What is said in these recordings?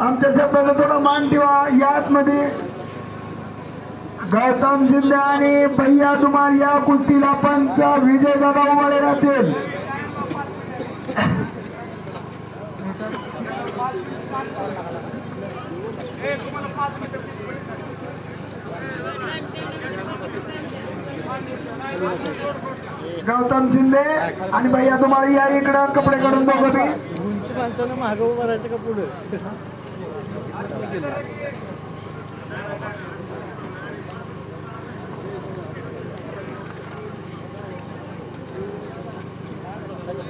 आमच्या शब्दाचा थोडा मान ठेवा. याच मध्ये गौतम शिंदे आणि भैया तुम्हार या कुस्तीला पंच विजय दादा उभारे असेल गौतम शिंदे आणि भैया तुम्हाला या इकडं कपडे काढून दोघं बी उंच माणसानं मागं उभं का पुढं?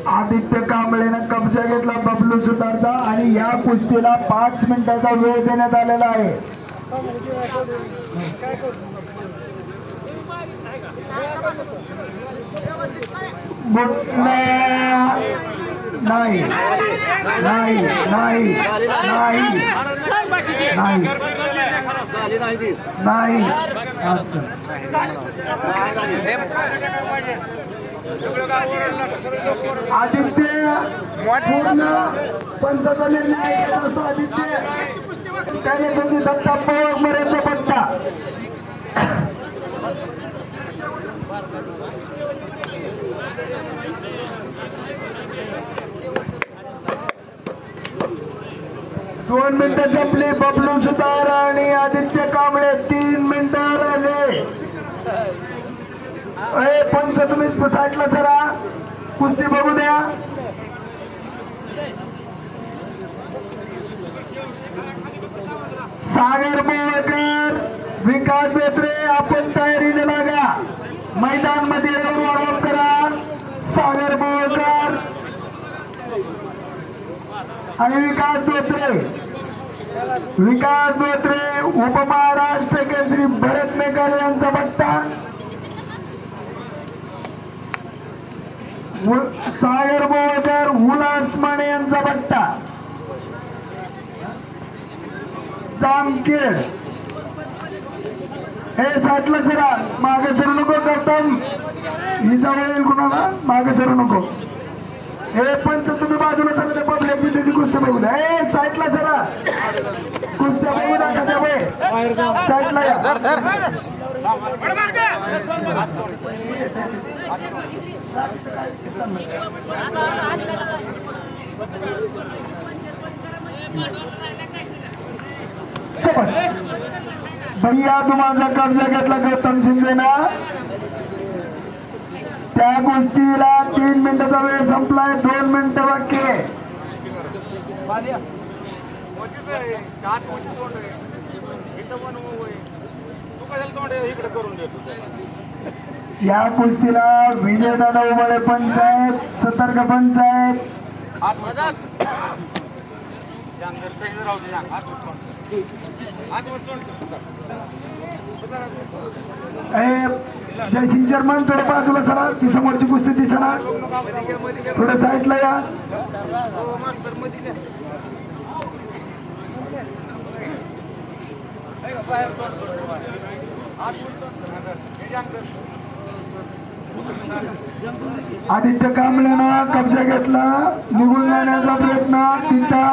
आदित्य कांबळेनं कब्जा घेतला बबलू सुतारचा आणि या कुस्तीला पाच मिनिटाचा वेळ देण्यात आलेला आहे. नाही. नाही. नाही नाही नाही नाही आदित्य पूर्ण पंतप्रधान न्याय असतो आदित्य त्याने तुमची दत्ता पवार मर्यादा पट्टा दोन मिनिटं जपली बबलू सुतार आणि आदित्य कांबळे तीन मिनिटं राहिले. अरे पंच तुम्ही साठला जरा. कुस्ती बघू द्या. सागर बोळकर विकास बेत्रे आपण तयारीने लागा. मैदानमध्ये आणि विकास धोत्रे विकास धोत्रे उपमहाराष्ट्र केसरी भरत मेकर यांचा पट्टा सागर बोळकर उल्हास माने यांचा पट्टा जामखेड. हे साठलं सरा मागे सरू नको करतो ही जवळ येईल कुणाला? मागे सरू नको. हे पंच तुम्ही बाजूला सगळे पब्लिक त्याची गोष्ट बघू द्या हे साईडला सरा कुस्त्या बघू साईडला या. भैया तुम्हाला कब्जा घेतला गौतम शिंदेना. त्या गोष्टीला तीन मिनिटाचा वेळ संपलाय दोन मिनिटं बाकी या कुस्तीला विजयदादा उबाळे पंच आहेत सतर्क पंच आहेत जय सिंग शर्मन थोडं बाजूला सरा ती समोरची कुस्ती दिसणार. थोडं साईडला या. आदित्य कांबळेनं कब्जा घेतला. निघून जाण्याचा प्रयत्न. तिथं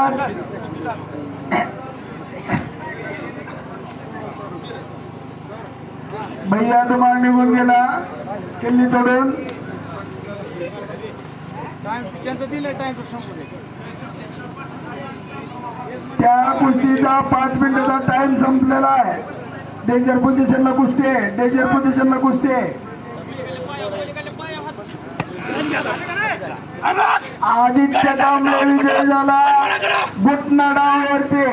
भैया तुम्हाला निघून गेला. किल्ली तोडून. त्या कुस्तीचा पाच मिनिटाचा टाइम संपलेला आहे. डेंजर पोझिशनला कुस्ती आहे. डेंजर पोझिशनला कुस्ती आहे. आदित्य कांबळे विजय झाला. बुटना डावावरती